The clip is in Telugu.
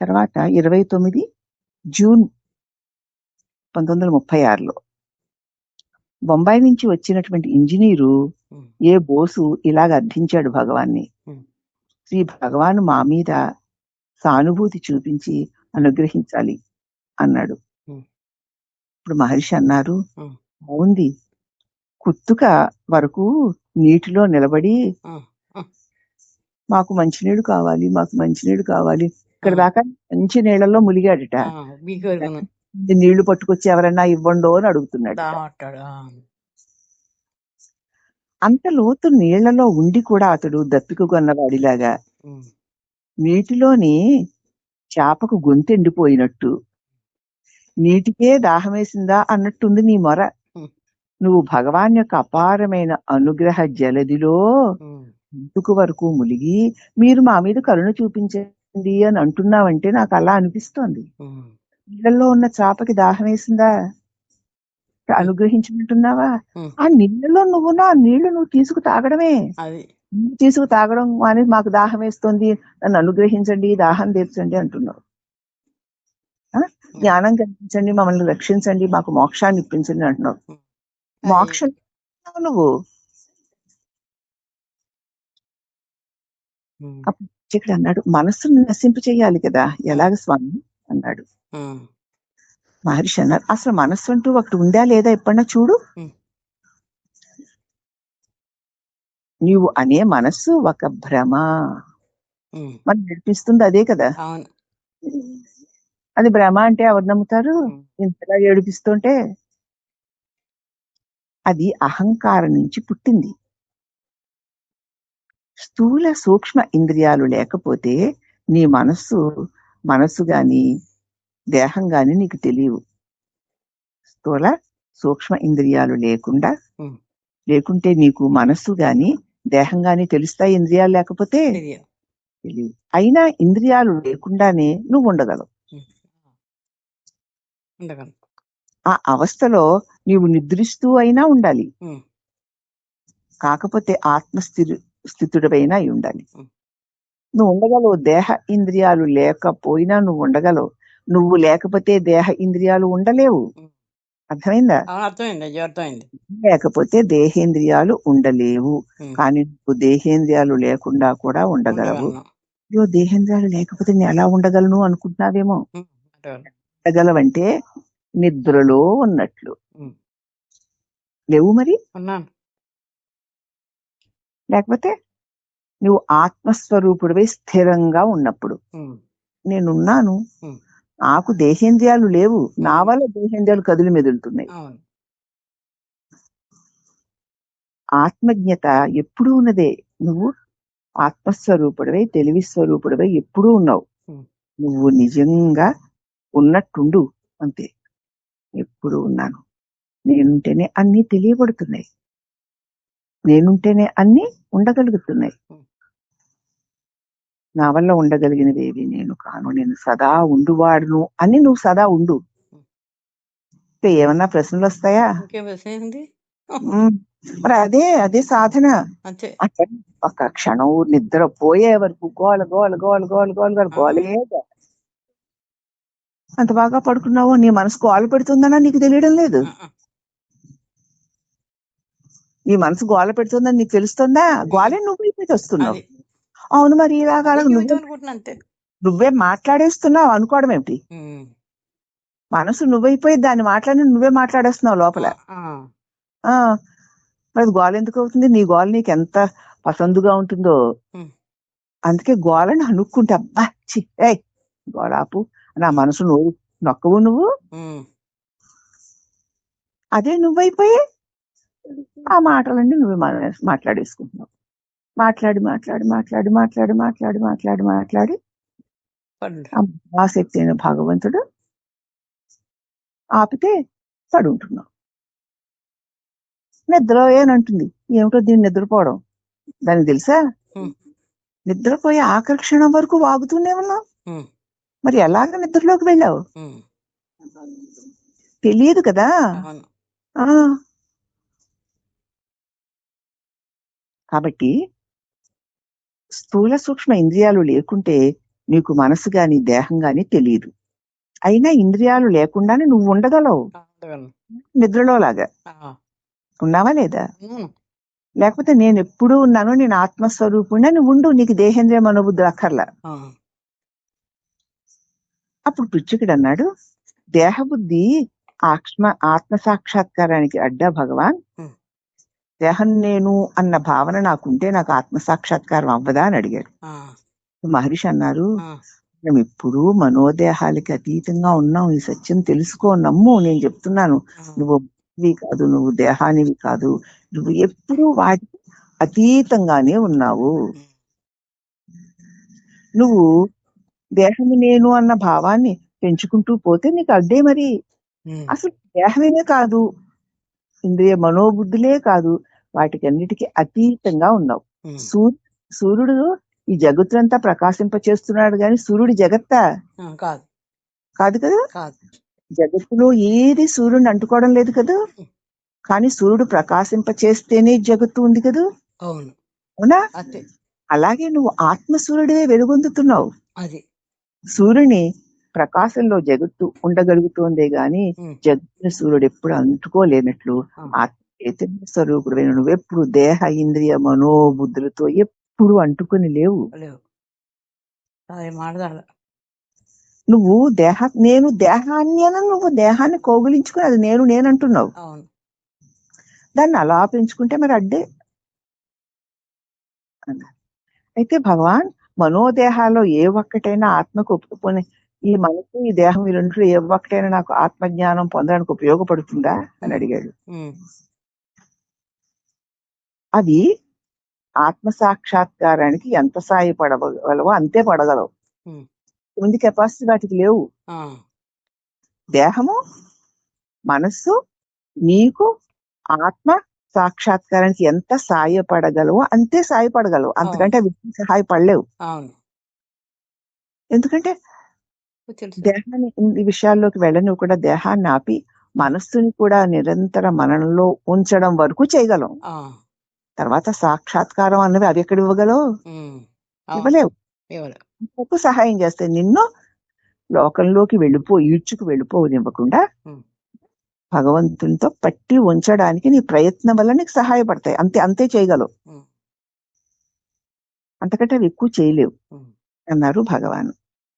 తర్వాత ఇరవై తొమ్మిది జూన్ పంతొమ్మిది వందల ముప్పై ఆరులో బొంబాయి నుంచి వచ్చినటువంటి ఇంజనీరు ఏ బోసు ఇలాగ అర్థించాడు భగవాన్ని. శ్రీ భగవాన్ మా మీద సానుభూతి చూపించి అనుగ్రహించాలి అన్నాడు. ఇప్పుడు మహర్షి అన్నారు. బాగుంది కుత్తుక వరకు నీటిలో నిలబడి. మాకు మంచినీడు కావాలి మాకు మంచినీడు కావాలి ఇక్కడ. దాకా మంచి నీళ్ళలో ములిగాడట నీళ్ళు పట్టుకొచ్చి ఎవరన్నా ఇవ్వండో అని అడుగుతున్నాడు అంత లోతు నీళ్ళలో ఉండి కూడా అతడు దప్పిక కొన్నవాడిలాగా ఉమ్, నీటిలోని చేపకు గొంతెండిపోయినట్టు నీటికే దాహమేసిందా అన్నట్టుంది నీ మొర. నువ్వు భగవాన్ యొక్క అపారమైన అనుగ్రహ జలదిలో ఇందుకు వరకు ములిగి మీరు మా మీద కరుణ చూపించండి అని అంటున్నావంటే నాకు అలా అనిపిస్తోంది. నీళ్ళల్లో ఉన్న చేపకి దాహం వేసిందా? అనుగ్రహించినట్టున్నావా ఉమ్. ఆ నీళ్ళలో నువ్వు ఆ నీళ్ళు నువ్వు తీసుకు తాగడమే. నీళ్ళు తీసుకు తాగడం అనేది మాకు దాహం వేస్తుంది. నన్ను అనుగ్రహించండి దాహం తీర్చండి అంటున్నావు. ఆ? జ్ఞానం కల్పించండి మమ్మల్ని రక్షించండి మాకు మోక్షాన్ని ఇప్పించండి అంటున్నావు. మోక్షం నువ్వు. ఉమ్, ఇక్కడ అన్నాడు మనస్సును నశింపు చేయాలి కదా ఎలాగ స్వామి? అన్నాడు. మహర్షి అన్నారు అసలు మనస్సు అంటూ ఒకటి ఉందా లేదా ఎప్పుడన్నా చూడు. నీవు అనే మనస్సు ఒక భ్రమ. మనం నడిపిస్తుంది అదే కదా. అవును. అది భ్రమ అంటే ఎవరు నమ్ముతారు? ఇంతగా ఏడిపిస్తుంటే అది అహంకారం నుంచి పుట్టింది. స్థూల సూక్ష్మ ఇంద్రియాలు లేకపోతే నీ మనస్సు మనస్సు గాని దేహం గాని నీకు తెలియవు. స్థూల సూక్ష్మ ఇంద్రియాలు లేకుండా ఉమ్. లేకుంటే నీకు మనస్సు గాని దేహం గాని తెలుస్తాయి ఇంద్రియాలు లేకపోతే? తెలియదు తెలియవు. అయినా ఇంద్రియాలు లేకుండానే నువ్వు ఉండగలవు. ఉమ్. ఉండగలను. ఆ అవస్థలో నీవు నిద్రిస్తూ అయినా ఉండాలి. ఉమ్, కాకపోతే ఆత్మస్థిరు స్థితుడైనా అయి ఉండాలి. నువ్వు ఉండగలవు దేహ ఇంద్రియాలు లేకపోయినా నువ్వు ఉండగలవు. నువ్వు లేకపోతే దేహ ఇంద్రియాలు ఉండలేవు. అర్థమైందా? అర్థమైంది లేకపోతే దేహేంద్రియాలు ఉండలేవు. కానీ నువ్వు దేహేంద్రియాలు లేకుండా కూడా ఉండగలవు. అయ్యో దేహేంద్రియాలు లేకపోతే నేను ఎలా ఉండగలను అనుకుంటున్నావేమో? ఉండగలవంటే నిద్రలో ఉన్నట్లు. లేవు మరి? లేకపోతే నువ్వు ఆత్మస్వరూపుడివై స్థిరంగా ఉన్నప్పుడు. నేనున్నాను. నాకు దేహేంద్రియాలు లేవు. నా వల్ల దేహేంద్రియాలు కదిలి మెదులుతున్నాయి. ఆత్మజ్ఞత ఎప్పుడూ ఉన్నదే. నువ్వు ఆత్మస్వరూపుడివై తెలివి స్వరూపుడివై ఎప్పుడూ ఉన్నావు. నువ్వు నిజంగా ఉన్నట్టుండు. అంతే. ఎప్పుడు ఉన్నాను. నేనుంటేనే అన్ని తెలియబడుతున్నాయి. నేనుంటేనే అన్ని ఉండగలుగుతున్నాయి. నా వల్ల ఉండగలిగినవేవి నేను కాను. నేను సదా ఉండువాడును అని నువ్వు సదా ఉండు. ఏమన్నా ప్రశ్నలు వస్తాయా. మరి అదే అదే సాధన. ఒక క్షణం నిద్ర పోయే వరకు గోల గోల గోల గోల గోల గోల గోలే. అంత బాగా పడుకున్నావు నీ మనసు గోల పెడుతుందన్నా నీకు తెలియడం లేదు. నీ మనసు గోల పెడుతుందని నీకు తెలుస్తుందా? గోలే నువ్వు అయిపోయి వస్తున్నావు. అవును మరి ఇలాగా నువ్వే నువ్వే మాట్లాడేస్తున్నావు అనుకోవడం ఏమిటి? మనసు నువ్వైపోయి దాన్ని మాట్లాడి నువ్వే మాట్లాడేస్తున్నావు లోపల. మరి గోల ఎందుకు అవుతుంది? నీ గోల నీకు ఎంత పసందుగా ఉంటుందో. అందుకే గోలని అనుక్కుంటే అబ్బా చి ఏయ్ గోల ఆపు. నా మనసు నువ్వు నొక్కవు నువ్వు. అదే నువ్వైపోయి ఆ మాటలన్నీ నువ్వే మాట్లాడేసుకుంటున్నావు. మాట్లాడి మాట్లాడి మాట్లాడి మాట్లాడి మాట్లాడి మాట్లాడి మాట్లాడి. పడు ఆ మహాశక్తి అయిన భగవంతుడు ఆపితే పడుంటున్నావు. నిద్ర ఏనంటుంది ఏమిటో దీన్ని నిద్రపోవడం. దానికి తెలుసా. నిద్రపోయే ఆకర్షణ వరకు వాగుతూనే ఉన్నావు. మరి ఎలాగ నిద్రలోకి వెళ్ళావు. తెలియదు కదా అవును ఆ కాబట్టి స్థూల సూక్ష్మ ఇంద్రియాలు లేకుంటే నీకు మనసు గాని దేహం గాని తెలియదు అయినా ఇంద్రియాలు లేకుండానే నువ్వు ఉండగలవు. నిద్రలో లాగా ఉన్నావా లేదా. లేకపోతే నేను ఎప్పుడూ ఉన్నాను నేను ఆత్మస్వరూపుణ్ణి? నువ్వు ఉండు నీకు దేహేంద్రియ మనోబుద్ధులు అక్కర్లా. అప్పుడు పిచ్చుకుడు అన్నాడు దేహబుద్ధి ఆత్మ ఆత్మ సాక్షాత్కారానికి అడ్డా భగవాన్. దేహం నేను అన్న భావన నాకుంటే నాకు ఆత్మ సాక్షాత్కారం అవ్వదా అని అడిగాడు. మహర్షి అన్నారు మనం ఎప్పుడూ మనోదేహాలకి అతీతంగా ఉన్నాం. ఈ సత్యం తెలుసుకో నమ్ము. నేను చెప్తున్నాను. నువ్వు మనిషివి కాదు నువ్వు దేహానివి కాదు. నువ్వు ఎప్పుడూ వాటికి అతీతంగానే ఉన్నావు. నువ్వు దేహము నేను అన్న భావాన్ని పెంచుకుంటూ పోతే నీకు అడ్డే మరి. అసలు దేహమే కాదు. ఇంద్రియ మనోబుద్ధులే కాదు వాటికి అన్నిటికీ అతీతంగా ఉన్నావు. సూర్యు సూర్యుడు ఈ జగత్తునంతా ప్రకాశింప చేస్తున్నాడు గాని సూర్యుడు జగత్తా? కాదు. కాదు జగత్తులో ఏది సూర్యుడిని అంటుకోవడం లేదు కదా? కానీ సూర్యుడు ప్రకాశింప చేస్తేనే జగత్తు ఉంది కదా? అవును. అలాగే నువ్వు ఆత్మ సూర్యుడివే వెలుగొందుతున్నావు. సూర్యుని ప్రకాశంలో జగత్తు ఉండగలుగుతోందే గాని జగత్తుని సూర్యుడు ఎప్పుడు అంటుకోలేనట్లు ఆ, ఆత్మ చైతన్య స్వరూపుడైన నువ్వు ఎప్పుడు దేహ ఇంద్రియ మనోబుద్ధులతో ఎప్పుడు అంటుకొని లేవు. నువ్వు దేహ నేను దేహాన్ని అని నువ్వు దేహాన్ని కౌగులించుకుని అది నేను నేనంటున్నావు అవును. దాన్ని అలా పెంచుకుంటే మరి అడ్డే. అన్నారు. అయితే భగవాన్ మనోదేహాల్లో ఏ ఒక్కటైనా ఆత్మకు ఒప్పుకొని ఈ మనసు ఈ దేహం ఈ రెండులో ఏ ఒక్కటైనా నాకు ఆత్మజ్ఞానం పొందడానికి ఉపయోగపడుతుందా అని అడిగాడు. అది ఆత్మ సాక్షాత్కారానికి ఎంత సాయపడగలవో అంతే పడగలవు. ముందు కెపాసిటీ వాటికి లేవు. దేహము మనస్సు నీకు ఆత్మ సాక్షాత్కారానికి ఎంత సాయపడగలవో అంతే సాయపడగలవు. అంతకంటే అవి సహాయపడలేవు. ఎందుకంటే తెలుసు? దేహాన్ని ఈ విషయాల్లోకి వెళ్ళని కూడా దేహాన్ని ఆపి మనస్సుని కూడా నిరంతర మననంలో ఉంచడం వరకు చేయగలం. ఆ, తర్వాత సాక్షాత్కారం అన్నవి అవి ఎక్కడ ఇవ్వగలవు? ఉమ్, అవును. ఇవ్వలేవు. సహాయం చేస్తాయి నిన్ను లోకంలోకి వెళ్ళిపో ఈడ్చుకు వెళ్ళిపోనివ్వకుండా ఉమ్, భగవంతునితో పట్టి ఉంచడానికి నీ ప్రయత్నం వల్ల నీకు సహాయపడతాయి. అంతే అంతే చేయగలవు. ఉమ్, అంతకంటే అవి ఎక్కువ చేయలేవు ఉమ్. అన్నారు భగవాన్.